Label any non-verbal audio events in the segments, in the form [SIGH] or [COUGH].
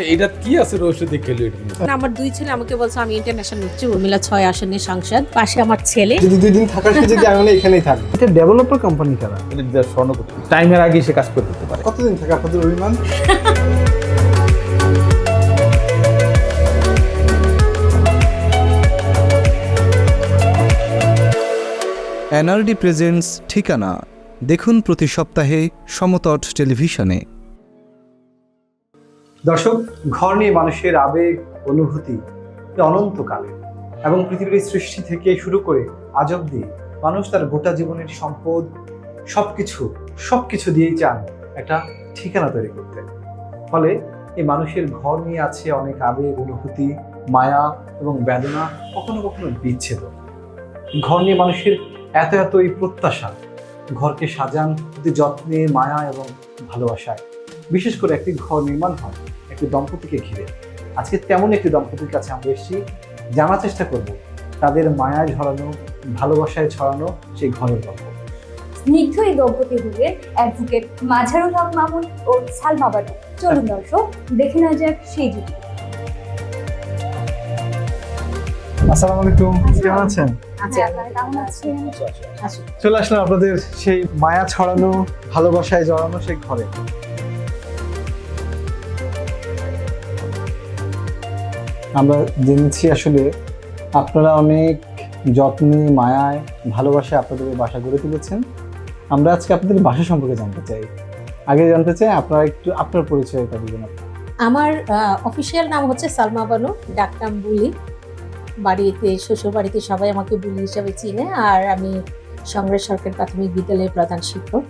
এটা কি আছে রহস্য দেখে এলো এটার মধ্যে? আমার দুই ছেলে আমাকে বলছে আমি ইন্টারন্যাশনাল উচ্চ উর্মিলা ছয় আসনের সাংসদ পাশে আমার ছেলে। যদি দুই দিন থাকার সুযোগ দিয়ে আমি এখানেই থাকব। এটা ডেভেলপার কোম্পানি কারা? এটা স্বর্ণ করতে টাইমের আগে সে কাজ করে দিতে পারে। কতদিন থাকে আপনাদের অভিমান? এনআরডি প্রেজেন্টস ঠিকানা। দেখুন প্রতি সপ্তাহে সমতট টেলিভিশনে। দর্শক, ঘর নিয়ে মানুষের আবেগ, অনুভূতি অনন্তকালে এবং পৃথিবীর সৃষ্টি থেকে শুরু করে আজ অব্দি মানুষ তার গোটা জীবনের সম্পদ, সবকিছু সবকিছু দিয়েই চান একটা ঠিকানা তৈরি করতে। ফলে এই মানুষের ঘর নিয়ে আছে অনেক আবেগ, অনুভূতি, মায়া এবং বেদনা কখনো কখনো বিচ্ছেদ। ঘর নিয়ে মানুষের এত এত এই প্রত্যাশা, ঘরকে সাজান অতি যত্নে, মায়া এবং ভালোবাসায়। বিশেষ করে একটি ঘর নির্মাণ হয় একটি দম্পতিকে ঘিরে। আজকে তেমন একটি দম্পতির কাছে আমরা এসেছি জানার চেষ্টা করব তাদের মায়া ঝরানো ভালোবাসায় ছড়ানো সেই ঘরের গল্প। স্নিগ্ধ এই দম্পতি হলেন অ্যাডভোকেট মাঝারুল হক মামুন ও সালমা বানু। চলুন দর্শক দেখে নেওয়া যাক সেই জুটি আসসালামু আলাইকুম কেমন আছেন? কেমন আছেন? চলে আসলাম আপনাদের সেই মায়া ছড়ানো ভালোবাসায় জড়ানো সেই ঘরে। আমরা জেনেছি আসলে আপনারা অনেক যত্নে মায়ায় ভালোবাসায় আপনাদের বাসা গড়ে তুলেছেন। আমরা আজকে আপনাদের বাসা সম্পর্কে জানতে চাই। আগে জানতে চাই আপনারা একটু আপনার পরিচয়টা দিবেন আমার অফিসিয়াল নাম হচ্ছে সালমা বানু ডাকনাম বুলি। বাড়িতে শ্বশুর বাড়িতে সবাই আমাকে বুলি হিসাবে চিনে আর আমি সংগ্রেস সরকার প্রাথমিক বিদ্যালয়ের প্রধান শিক্ষক।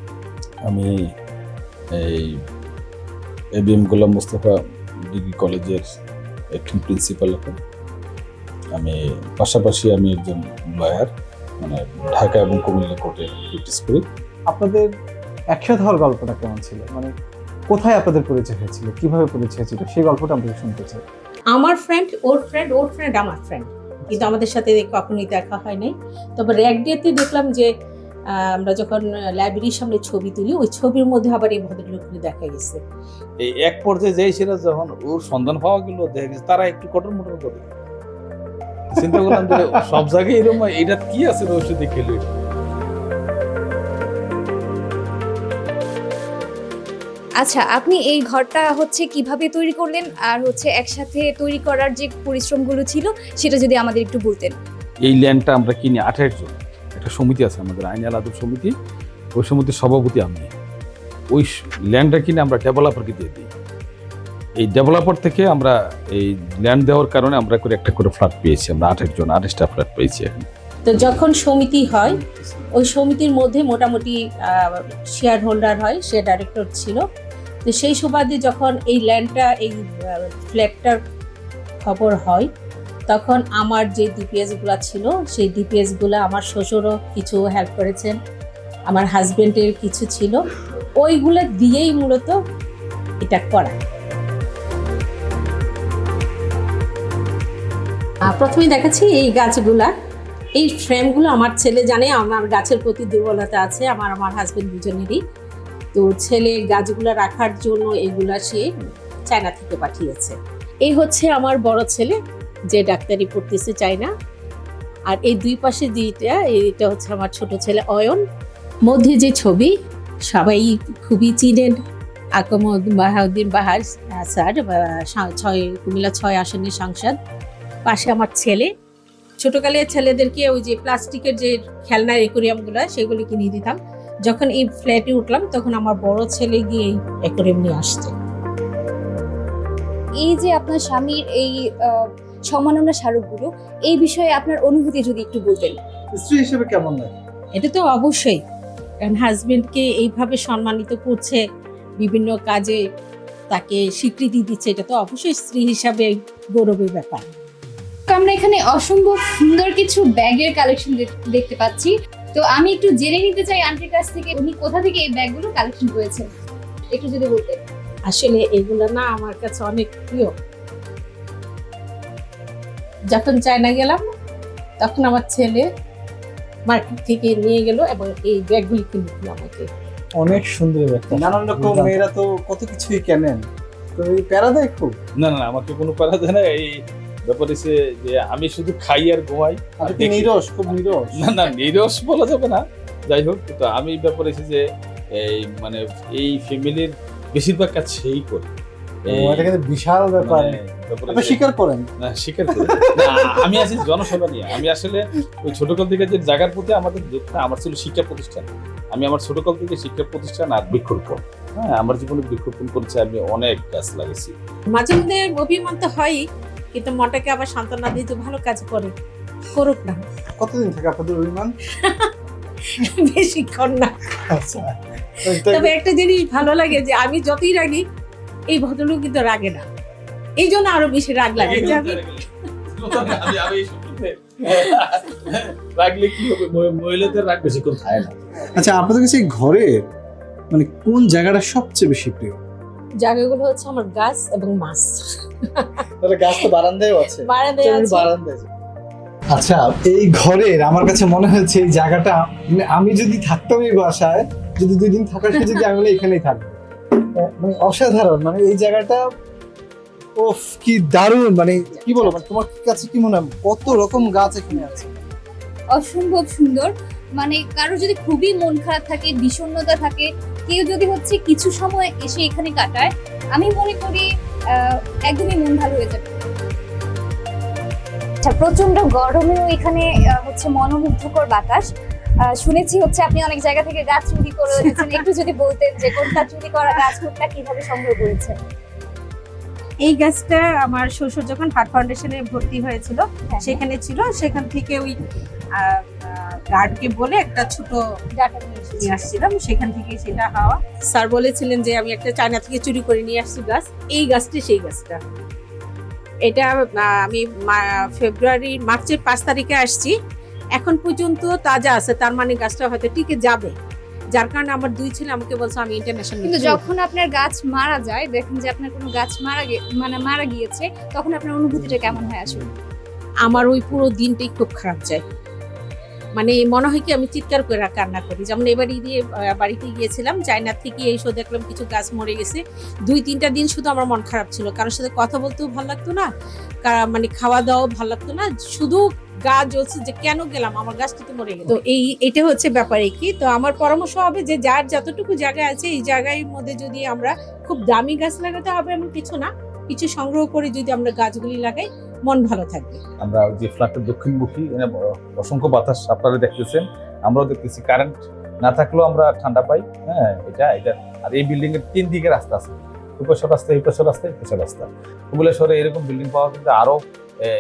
আমি এই এবিএম গোলাম মুস্তফা ডিগ্রি কলেজের একজন প্রিন্সিপাল এখন। আমি পাশাপাশি আমি একজন লয়ার মানে ঢাকা এবং কুমিল্লা কোর্টে প্র্যাকটিস করি। আপনাদের একসাথে হওয়ার গল্পটা কেমন ছিল? মানে কোথায় আপনাদের পরিচয় হয়েছিল? কীভাবে পরিচয় হয়েছিল? সেই গল্পটা আমরা শুনতে চাই। আমার ফ্রেন্ড ওর ফ্রেন্ড ওর ফ্রেন্ড আমার ফ্রেন্ড কিন্তু আমাদের সাথে কখনোই দেখা হয় নাই। তবে র্যাক ডেতে দেখলাম যে আমরা যখন লাইব্রেরির সামনে ছবি তুলি ওই ছবির মধ্যে আবার এই ভদ্রলোককে দেখা গেছে। এই এক পর্যায়ে যেই ছিল যখন ওর সন্ধান পাওয়া গেল দেখা গেছে তারা একটু কঠোর মোটর করে। চিন্তা করলাম যে সব জায়গায় এরকম এটা কি আছে রহস্য দেখে এটা? আচ্ছা আপনি এই ঘরটা হচ্ছে কীভাবে তৈরি করলেন? আর হচ্ছে একসাথে তৈরি করার যে পরিশ্রমগুলো ছিল সেটা যদি আমাদের একটু বলতেন। এই ল্যান্ডটা আমরা কিনি আঠাশ জন। একটা সমিতি আছে আমাদের, আইন আলাদা সমিতি। ওই সমিতির সভাপতি আমি। ওই ল্যান্ডটা কিনে আমরা ডেভেলপারকে দিয়ে দিই। এই ডেভেলপার থেকে আমরা এই ল্যান্ড দেওয়ার কারণে আমরা করে একটা করে ফ্ল্যাট পেয়েছি, আমরা আঠাশ জন আঠাশটা ফ্ল্যাট পেয়েছি এখন। তো যখন সমিতি হয়, ওই সমিতির মধ্যে মোটামুটি শেয়ার হোল্ডার হয়, সে ডাইরেক্টর ছিল। তো সেই সুবাদে যখন এই ল্যান্ডটা এই ফ্ল্যাটটার খবর হয় তখন আমার যে ডিপিএসগুলো ছিল, সেই ডিপিএসগুলো আমার শ্বশুরও কিছু হেল্প করেছেন, আমার হাজবেন্ডের কিছু ছিল, ওইগুলো দিয়েই মূলত এটা করা। প্রথমে দেখাচ্ছি এই গাছগুলা। এই ফ্রেমগুলো আমার ছেলে জানে, আমার গাছের প্রতি দুর্বলতা আছে, আমার আমার হাজবেন্ড দুজনেরই। তো ছেলে গাছগুলো রাখার জন্য এগুলা সে চায়না থেকে পাঠিয়েছে। এই হচ্ছে আমার বড় ছেলে যে ডাক্তারি পড়তেছে চায়না আর এই দুই পাশে দুইটা, এইটা হচ্ছে আমার ছোট ছেলে অয়ন। মধ্যে যে ছবি, সবাই খুবই চিনেন। আকমদ বাহাউদ্দিন বাহার, স্যার ছয়, কুমিল্লা ছয় আসনের সাংসদ। পাশে আমার ছেলে। ছোটকালে ছেলেদেরকে ওই যে প্লাস্টিকের যে খেলনা একুরিয়ামগুলো সেগুলো কিনে দিতাম। যখন এই ফ্ল্যাটে উঠলাম, তখন আমার বড় ছেলে গিয়ে এই একুরিয়াম নিয়ে আসছে। এই যে আপনার স্বামীর এই সম্মাননা স্মারকগুলো এই বিষয়ে আপনার অনুভূতি যদি একটু বলতেন। স্ত্রী হিসেবে কেমন লাগে? এটা তো অবশ্যই কারণ হাজবেন্ডকে এইভাবে সম্মানিত করছে বিভিন্ন কাজে তাকে স্বীকৃতি দিচ্ছে এটা তো অবশ্যই স্ত্রী হিসাবে গৌরবের ব্যাপার। তো আমরা এখানে অসম্ভব সুন্দর কিছু ব্যাগের কালেকশন দেখতে পাচ্ছি। তো আমি একটু জেনে নিতে চাই আন্টির কাছ থেকে উনি কোথা থেকে এই ব্যাগগুলো কালেকশন করেছেন? একটু যদি বলতেন। আসলে এগুলো না আমার কাছে অনেক প্রিয়। যখন চায়না গেলাম তখন আমার ছেলে মার্কেট থেকে নিয়ে গেল এবং এই ব্যাগগুলি কিনে দিল আমাকে। অনেক সুন্দর একটা নানান রকম মেয়েরা তো কত কিছুই কেনেন। তুমি প্যারা দেয় খুব? না না আমাকে কোনো প্যারা দেয় না। এই ব্যাপার হচ্ছে যে আমি শুধু খাই আর ঘুমাই। নিরস? খুব নিরস। না না নিরস বলা যাবে না। যাই হোক তো আমি ব্যাপার হচ্ছে যে এই মানে এই ফ্যামিলির বেশিরভাগ কাজ সেই করে। এটা কিন্তু বিশাল ব্যাপার। মানে আপনি স্বীকার করেন? না স্বীকার করি। আমি আছি জনসেবা নিয়ে। আমি আসলে ওই ছোটকাল থেকে যে জায়গার প্রতি আমাদের যেটা আমার ছিল শিক্ষা প্রতিষ্ঠান। আমি আমার ছোটকাল থেকে শিক্ষা প্রতিষ্ঠান আর বৃক্ষরোপণ। হ্যাঁ আমার জীবনে বৃক্ষরোপণ করেছি আমি অনেক গাছ লাগিয়েছি মাঝে মধ্যে অভিমান তো হয়ই কিন্তু মনটাকে আবার সান্ত্বনা দিতে ভালো কাজ করে করুক না। কতদিন থেকে আপনাদের অভিমান? বেশিক্ষণ না। আচ্ছা। তবে একটা জিনিস ভালো লাগে যে আমি যতই রাগি এই ভদ্রলোক কিন্তু রাগে না। এই জন্য আরও বেশি রাগ লাগে যে আমি আমি আমি এই সম্পর্কে রাগলে কি হবে? মহিলাদের রাগ বেশিক্ষণ খায় না। আচ্ছা আপনাদের কাছে ঘরের মানে কোন জায়গাটা সবচেয়ে বেশি প্রিয়? জায়গাগুলো হচ্ছে আমার গাছ এবং মাছ। তাহলে গাছ তো বারান্দায় আছে। বারান্দায় আছে। বারান্দায় আচ্ছা এই ঘরের আমার কাছে মনে হচ্ছে এই জায়গাটা মানে আমি যদি থাকতাম এই বাসায় যদি দুই দিন থাকার সুযোগ যদি আমি এখানেই থাকব। আহ, মানে অসাধারণ মানে এই জায়গাটা, ওফ, কি দারুণ মানে কি বলব মানে তোমার কাছে কি মনে হয়, কত রকম গাছ এখানে আছে? অসম্ভব সুন্দর মানে কারও যদি খুবই মন খারাপ থাকে, বিষণ্ণতা থাকে, কেউ যদি হচ্ছে কিছু সময় এসে এখানে কাটায়, আমি মনে করি একদমই মন ভালো হয়ে যাবে। আচ্ছা প্রচণ্ড গরমেও এখানে হচ্ছে মনোমুগ্ধকর বাতাস শুনেছি হচ্ছে আপনি অনেক জায়গা থেকে গাছ চুরি করে [LAUGHS] এনেছেন। একটু যদি বলতেন যে কোনটা চুরি করা গাছ কোনটা কীভাবে সংগ্রহ করেছেন এই গাছটা আমার শ্বশুর যখন হার্ট ফাউন্ডেশনে ভর্তি হয়েছিল হ্যাঁ, সেখানে ছিল সেখান থেকে ওই গার্ডকে বলে একটা ছোট ডাটা নিয়ে আসছিলাম সেখান থেকে সেটা হাওয়া। স্যার বলেছিলেন যে আমি একটা চায়না থেকে চুরি করে নিয়ে আসছি গাছ। এই গাছটি সেই গাছটা। এটা আমি ফেব্রুয়ারি মার্চের পাঁচ তারিখে আসছি। এখন পর্যন্ত তাজা আছে তার মানে গাছটা হয়তো টিকে যাবে। যার কারণে আমার দুই ছেলে আমাকে বলছে আমি ইন্টারন্যাশনাল কিন্তু যখন আপনার গাছ মারা যায় দেখেন যে আপনার কোনো গাছ মারা মানে মারা গিয়েছে তখন আপনার অনুভূতিটা কেমন হয় আসলে? আমার ওই পুরো দিনটাই খুব খারাপ যায়। মানে মনে হয় কি আমি চিৎকার করে কান্না করি। যেমন এবার দিয়ে বাড়িতে গিয়েছিলাম চায়না থেকে এসে দেখলাম কিছু গাছ মরে গেছে। দুই তিনটা দিন শুধু আমার মন খারাপ ছিল। কারোর সাথে কথা বলতেও ভালো লাগতো না মানে খাওয়া দাওয়াও ভালো লাগতো না। শুধু গা জ্বলছে যে কেন গেলাম? আমার গাছটা তো মরে গেল। তো এই এটা হচ্ছে ব্যাপারে কি তো আমার পরামর্শ হবে যে যার যতটুকু জায়গা আছে এই জায়গার মধ্যে যদি আমরা খুব দামি গাছ লাগাতে হবে এমন কিছু না কিছু সংগ্রহ করে যদি আমরা গাছগুলি লাগাই মন ভালো থাকবে। আমরা যে ফ্ল্যাটের দক্ষিণমুখী অসংখ্য বাতাস আপনারা দেখতেছেন আমরাও দেখতেছি। কারেন্ট না থাকলেও আমরা ঠান্ডা পাই হ্যাঁ এটা এটা। আর এই বিল্ডিং এর তিন দিকে রাস্তা আছে। উপসর রাস্তা এই পাশের রাস্তা এই পাশের রাস্তা। কুমিল্লা শহরে এরকম বিল্ডিং পাওয়া কিন্তু আরও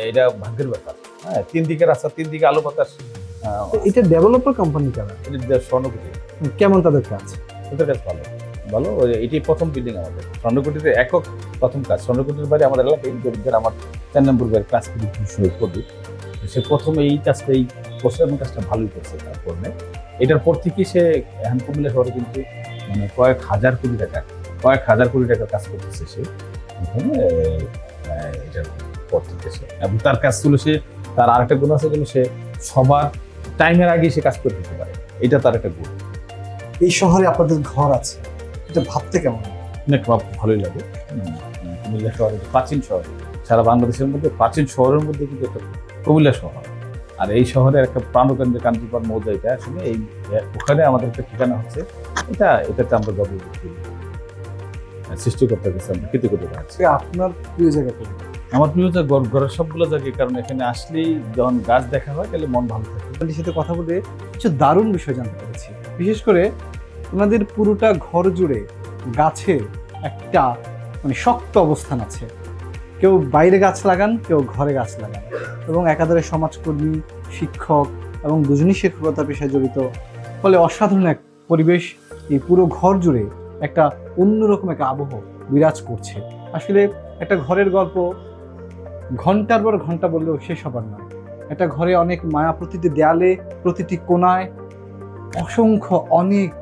এটা ভাগ্যের ব্যাপার। হ্যাঁ তিন দিকে রাস্তা তিন দিকে আলো বাতাস এটা ডেভেলপার কোম্পানি কারা? স্বর্ণকুটি কেমন তাদের কাজ? ওদের কাছে ভালো। ভালো এটি প্রথম বিল্ডিং আমাদের। স্বর্ণকুটিতে একক প্রথম কাজ। স্বর্ণকুটির বাড়ি আমাদের এলাকায় যে আমার চার নম্বর বাড়ি ক্লাস শহীদ প্রদীপ সে প্রথম এই কাজটা এই বছর এবং কাজটা ভালোই করছে তার করলে এটার পর থেকে সে এখন কুমিল্লা শহরে কিন্তু মানে কয়েক হাজার কোটি টাকা কয়েক হাজার কোটি টাকার কাজ করতেছে সে। এটার পর থেকে সে এবং তার কাজ ছিল সে তার আরেকটা গুণ আছে যেন সে সবার টাইমের আগে সে কাজ করে দিতে পারে। এটা তার একটা গুণ। এই শহরে আপনাদের ঘর আছে এটা ভাবতে কেমন? অনেক ভালোই লাগে। কুমিল্লা শহর প্রাচীন শহর। সারা বাংলাদেশের মধ্যে প্রাচীন শহরের মধ্যে কিন্তু একটা কুমিল্লা শহর। আর এই শহরের একটা প্রাণকেন্দ্রে কাঞ্চিপার মৌজা এটা আসলে এই ওখানে আমাদের একটা ঠিকানা হচ্ছে। এটা এটাতে আমরা গর্ব করি সৃষ্টিকর্তার কাছে আমরা কৃতজ্ঞতা আছি আপনার প্রিয় জায়গা? আমার প্রিয় যে ঘর- ঘরের সবগুলো জায়গায় কারণ এখানে আসলেই যখন গাছ দেখা হয়, তাহলে মন ভালো থাকে। আপনাদের সাথে কথা বলে কিছু দারুণ বিষয় জানতে পেরেছি। বিশেষ করে ওনাদের পুরোটা ঘর জুড়ে গাছের একটা মানে শক্ত অবস্থান আছে। কেউ বাইরে গাছ লাগান, কেউ ঘরে গাছ লাগান। এবং একাধারে সমাজকর্মী, শিক্ষক এবং দুজনই শিক্ষকতা পেশায় জড়িত। ফলে অসাধারণ এক পরিবেশ এই পুরো ঘর জুড়ে একটা অন্যরকম একটা আবহ বিরাজ করছে। আসলে একটা ঘরের গল্প ঘণ্টার পর ঘণ্টা বললেও শেষ হবার নয়। একটা ঘরে অনেক মায়া, প্রতিটি দেয়ালে, প্রতিটি কোনায় অসংখ্য অনেক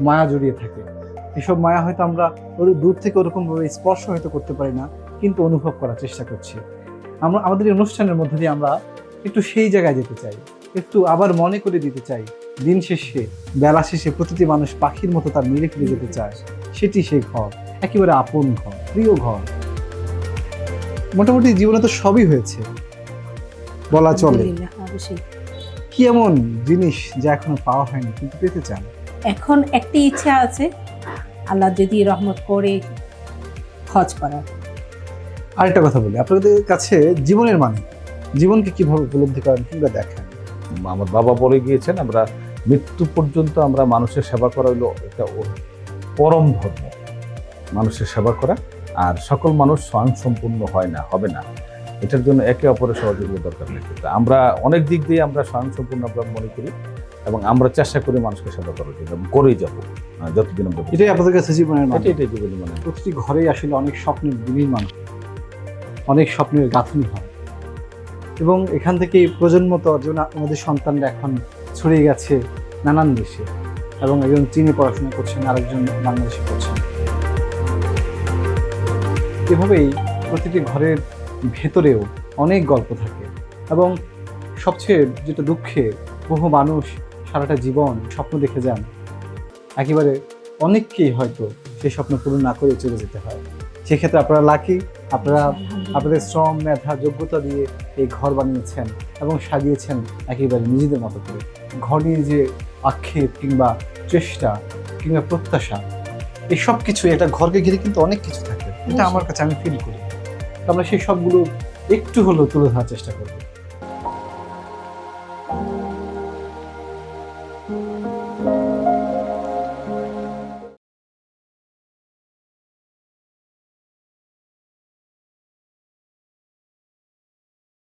মায়া জড়িয়ে থাকে। এসব মায়া হয়তো আমরা ওর দূর থেকে ওরকমভাবে স্পর্শ হয়তো করতে পারি না, কিন্তু অনুভব করার চেষ্টা করছি। আমরা, আমাদের এই অনুষ্ঠানের মধ্যে দিয়ে আমরা একটু সেই জায়গায় যেতে চাই, একটু আবার মনে করে দিতে চাই, দিন শেষে, বেলা শেষে প্রতিটি মানুষ পাখির মতো তার মিলে ফিরে যেতে চায়, সেটি সেই ঘর, একেবারে আপন ঘর, প্রিয় ঘর। মোটামুটি জীবনে তো সবই হয়েছে। বলা চলে। কি এমন জিনিস যা এখনও পাওয়া হয়নি কিন্তু পেতে চান? এখন একটি ইচ্ছা আছে আল্লাহ যদি রহমত করে হজ করার। আরেকটা কথা বলি আপনাদের কাছে জীবনের মানে জীবনকে কীভাবে উপলব্ধি করেন কিংবা দেখেন? আমার বাবা বলে গিয়েছেন আমরা মৃত্যু পর্যন্ত আমরা মানুষের সেবা করা হলো একটা পরম ধর্ম। মানুষের সেবা করা আর সকল মানুষ স্বয়ং সম্পূর্ণ হয় না হবে না। এটার জন্য একে অপরের সহযোগিতা দরকার নেই। আমরা অনেক দিক দিয়ে আমরা স্বয়ং সম্পূর্ণ আমরা মনে করি এবং আমরা চেষ্টা করি মানুষকে সেবা করার জন্য করেই যাব যতদিন আমরা এটাই আপনাদের কাছে জীবনের মানে। এটাই এটাই জীবনে মানে। প্রতিটি ঘরেই আসলে অনেক স্বপ্নের বিনির্মাণ। অনেক স্বপ্নের গাঁথনি হয়। এবং এখান থেকে প্রজন্ম তো অর্জন আমাদের সন্তানরা এখন ছড়িয়ে গেছে নানান দেশে এবং একজন চীনে পড়াশোনা করছেন আরেকজন বাংলাদেশে করছেন এভাবেই প্রতিটি ঘরের ভেতরেও অনেক গল্প থাকে এবং সবচেয়ে যেটা দুঃখে, বহু মানুষ সারাটা জীবন স্বপ্ন দেখে যান। একেবারে অনেককেই হয়তো সেই স্বপ্ন পূরণ না করে চলে যেতে হয়। সেক্ষেত্রে আপনারা লাকি আপনারা আপনাদের শ্রম, মেধা, যোগ্যতা দিয়ে এই ঘর বানিয়েছেন এবং সাজিয়েছেন একেবারে নিজেদের মতো করে। ঘর নিয়ে যে আক্ষেপ কিংবা চেষ্টা কিংবা প্রত্যাশা এই সব কিছু একটা ঘরকে ঘিরে কিন্তু অনেক কিছু থাকে। এটা আমার কাছে আমি ফিল করি। আমরা সেই সবগুলো একটু হলেও তুলে ধরার চেষ্টা করব।